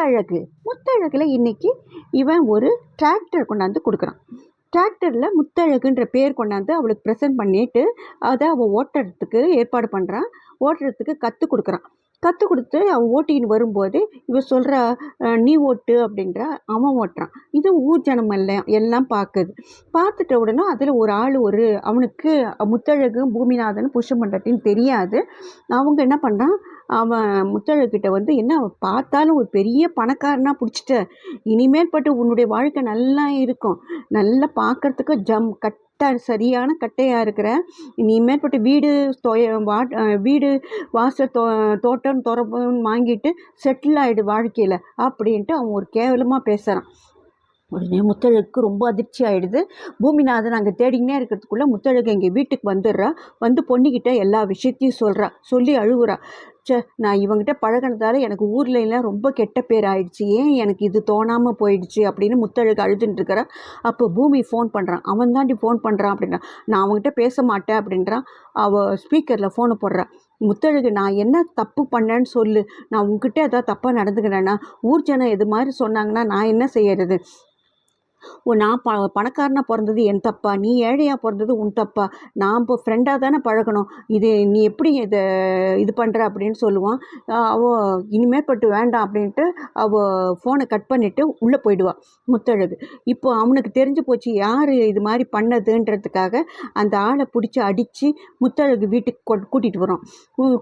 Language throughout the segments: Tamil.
முத்தழகு. முத்தழகில் இன்னைக்கு இவன் ஒரு டிராக்டர் கொண்டாந்து கொடுக்குறான். டிராக்டரில் முத்தழகுன்ற பேர் கொண்டாந்து அவளுக்கு ப்ரெசென்ட் பண்ணிட்டு அதை அவள் ஓட்டுறதுக்கு ஏற்பாடு பண்ணுறான் ஓட்டுறதுக்கு கற்றுக் கொடுக்குறான். கற்றுக் கொடுத்து அவள் ஓட்டின்னு வரும்போது இவ சொல்கிறா நீ ஓட்டு அப்படின்றா அவன் ஓட்டுறான். இது ஊர் ஜனம் எல்லாம் எல்லாம் பார்க்குது. பார்த்துட்ட உடனே அதில் ஒரு ஆள் ஒரு அவனுக்கு முத்தழகு பூமிநாதன் புஷ்பமண்டத்தின்னு தெரியாது. அவங்க என்ன பண்ணுறான் அவன் முத்தழகிட்ட வந்து என்ன பார்த்தாலும் ஒரு பெரிய பணக்காரனாக பிடிச்சிட்ட. இனிமேல் பட்டு உன்னுடைய வாழ்க்கை நல்லா இருக்கும். நல்லா பார்க்கறதுக்கு ஜம் கட்ட சரியான கட்டையாக இருக்கிற. இனிமேற்பட்டு வீடு தொய வாட் வீடு வாசல் தோ தோட்டம் துறப்புன்னு வாங்கிட்டு செட்டில் ஆகிடு வாழ்க்கையில் அப்படின்ட்டு அவன் ஒரு கேவலமாக பேசுகிறான் உடனே முத்தழகுக்கு ரொம்ப அதிர்ச்சி ஆகிடுது பூமிநாதன் அங்கே தேடிக்கினே இருக்கிறதுக்குள்ளே முத்தழகு எங்கள் வீட்டுக்கு வந்துடுறா. வந்து பொண்ணுக்கிட்ட எல்லா விஷயத்தையும் சொல்கிறா சொல்லி அழுகுறா ச்சே நான் இவங்கிட்ட பழகினதால எனக்கு ஊரில் எல்லாம் ரொம்ப கெட்ட பேர் ஆயிடுச்சு. ஏன் எனக்கு இது தோணாமல் போயிடுச்சு அப்படின்னு முத்தழகு அழுதுட்டு அப்போ பூமி ஃபோன் பண்ணுறான் அவன் தாண்டி ஃபோன் பண்ணுறான் அப்படின்றான் நான் அவங்ககிட்ட பேச மாட்டேன் அப்படின்றான் அவள் ஸ்பீக்கரில் ஃபோனை போடுறா. முத்தழகு நான் என்ன தப்பு பண்ணேன்னு சொல்லு. நான் உங்ககிட்ட ஏதாவது தப்பாக நடந்துக்கிறேன்னா ஊர் ஜனம் இது மாதிரி சொன்னாங்கன்னா நான் என்ன செய்யறது? நான் ப பணக்காரனாக பிறந்தது என் தப்பா? நீ ஏழையாக பிறந்தது உன் தப்பா? நான் இப்போ ஃப்ரெண்டாக தானே பழகணும். இது நீ எப்படி இதை இது பண்ணுற அப்படின்னு சொல்லுவான். அவள் இனிமேற்பட்டு வேண்டாம் அப்படின்ட்டு அவள் ஃபோனை கட் பண்ணிவிட்டு உள்ளே போயிடுவாள் முத்தழகு. இப்போ அவனுக்கு தெரிஞ்சு போச்சு யார் இது மாதிரி பண்ணதுன்றதுக்காக அந்த ஆளை பிடிச்சி அடித்து முத்தழகு வீட்டுக்கு கூட்டிகிட்டு வரோம்.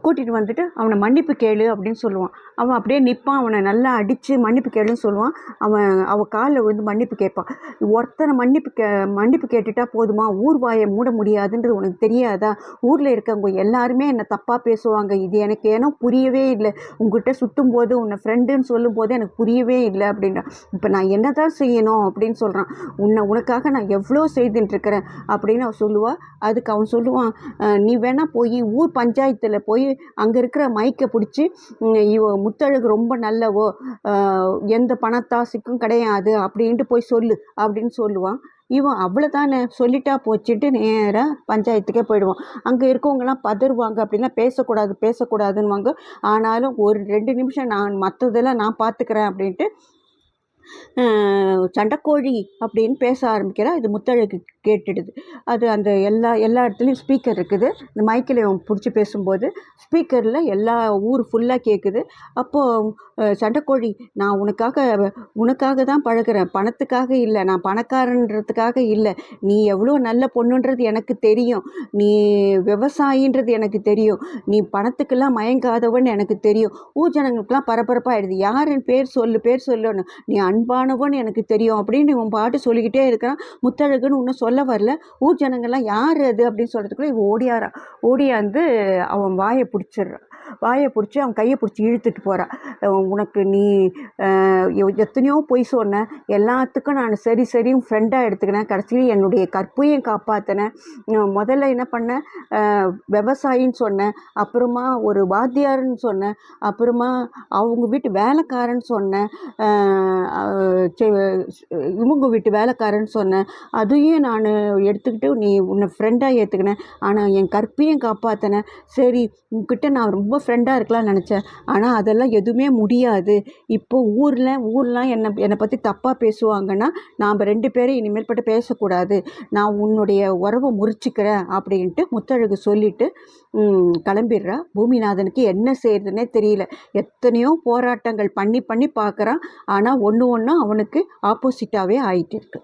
கூட்டிகிட்டு வந்துட்டு அவனை மன்னிப்பு கேளு அப்படின்னு சொல்லுவான். அவன் அப்படியே நிற்பான் அவனை நல்லா அடித்து மன்னிப்பு கேளுன்னு சொல்லுவான். அவன் அவள் காலில் விழுந்து மன்னிப்பு கேட்பான். ஒருத்தனை மன்னிப்பு கே மன்னிப்பு கேட்டுட்டா போதுமா? ஊர் வாயை மூட முடியாதுன்றது உனக்கு தெரியாதா? ஊரில் இருக்கவங்க எல்லாருமே என்னை தப்பாக பேசுவாங்க? இது எனக்கு ஏனோ புரியவே இல்லை. உங்ககிட்ட சுற்றும் போது உன்னை ஃப்ரெண்டுன்னு சொல்லும் போது எனக்கு புரியவே இல்லை அப்படின்னா இப்போ நான் என்ன தான் செய்யணும் அப்படின்னு சொல்கிறான் உன்னை உனக்காக நான் எவ்வளோ செய்துட்டுருக்கிறேன் அப்படின்னு அவன் சொல்லுவாள் அதுக்கு அவன் சொல்லுவான் நீ வேணால் போய் ஊர் பஞ்சாயத்தில் போய் அங்கே இருக்கிற மைக்கை பிடிச்சி இவ முத்தழகு ரொம்ப நல்லவோ எந்த பணத்தாசிக்கும் கிடையாது அப்படின்ட்டு போய் சொல்லு. அப்படின்னு சொல்லுவான். இவன் அவ்வளோதானே சொல்லிட்டா போச்சுட்டு நேராக பஞ்சாயத்துக்கே போயிடுவான். அங்கே இருக்கவங்கலாம் பதறுவாங்க அப்படிலாம் பேசக்கூடாது பேசக்கூடாதுன்னுவாங்க. ஆனாலும் ஒரு ரெண்டு நிமிஷம் நான் மற்றதெல்லாம் நான் பார்த்துக்கிறேன் அப்படின்ட்டு சண்டைக்கோழி அப்படின்னு பேச ஆரம்பிக்கிறா. இது முத்தழகு கேட்டுடுது. அது அந்த எல்லா எல்லா இடத்துலையும் ஸ்பீக்கர் இருக்குது. இந்த மைக்கில் பிடிச்சி பேசும்போது ஸ்பீக்கரில் எல்லா ஊர் ஃபுல்லாக கேட்குது அப்போது சண்டைக்கோழி நான் உனக்காக உனக்காக தான் பழகிறேன். பணத்துக்காக இல்லை. நான் பணக்காரன்றதுக்காக இல்லை. நீ எவ்வளோ நல்ல பொண்ணுன்றது எனக்கு தெரியும். நீ விவசாயின்றது எனக்கு தெரியும். நீ பணத்துக்கெல்லாம் மயங்காதவன்னு எனக்கு தெரியும். ஊர் ஜனங்களுக்கெல்லாம் பரபரப்பாகிடுது யாருன்னு பேர் சொல்லு பேர் சொல்லணும் நீ அன்பானவன் எனக்கு தெரியும் அப்படின்னு இவன் பாட்டு சொல்லிக்கிட்டே இருக்கிறான். முத்தழகுன்னு ஒன்றும் சொல்ல வரல. ஊர் ஜனங்கள்லாம் யார் அது அப்படின்னு சொல்கிறதுக்குள்ள இவன் ஓடியாரா ஓடியாந்து அவன் வாயை பிடிச்சிடுறான். வாயை பிடிச்சி அவன் கையை பிடிச்சி இழுத்துட்டு போகிறான் உனக்கு நீ எத்தனையோ பொய் சொன்ன. எல்லாத்துக்கும் நான் சரி சரியும் ஃப்ரெண்டாக எடுத்துக்கினேன் கடைசியில் என்னுடைய கற்பையும் காப்பாற்றினேன் முதல்ல என்ன பண்ணேன் விவசாயின்னு சொன்னேன் அப்புறமா ஒரு வாத்தியாருன்னு சொன்னேன் அப்புறமா அவங்க வீட்டு வேலைக்காரன்னு சொன்னேன் இவங்க வீட்டு வேலைக்காரன்னு சொன்னேன் அதையும் நான் எடுத்துக்கிட்டு நீ உன்னை ஃப்ரெண்டாக ஏற்றுக்கினேன் ஆனால் என் கற்பையும் காப்பாற்றினேன் சரி உங்ககிட்ட நான் ரொம்ப ஃப்ரெண்டாக இருக்கலாம்னு நினச்சேன். ஆனால் அதெல்லாம் எதுவுமே முடியாது. இப்போ ஊரில் ஊர்லாம் என்னை என்னை பற்றி தப்பாக பேசுவாங்கன்னா நாம் ரெண்டு பேரும் இனிமேல் பட்டு பேசக்கூடாது. நான் உன்னுடைய உறவை முறிச்சிக்கிறேன் அப்படின்ட்டு முத்தழகு சொல்லிவிட்டு கிளம்பிடுறா. பூமிநாதனுக்கு என்ன செய்யறதுனே தெரியல. எத்தனையோ போராட்டங்கள் பண்ணி பண்ணி பார்க்குறான். ஆனால் ஒன்று ஒன்று அவனுக்கு ஆப்போசிட்டாகவே ஆயிட்டு இருக்கு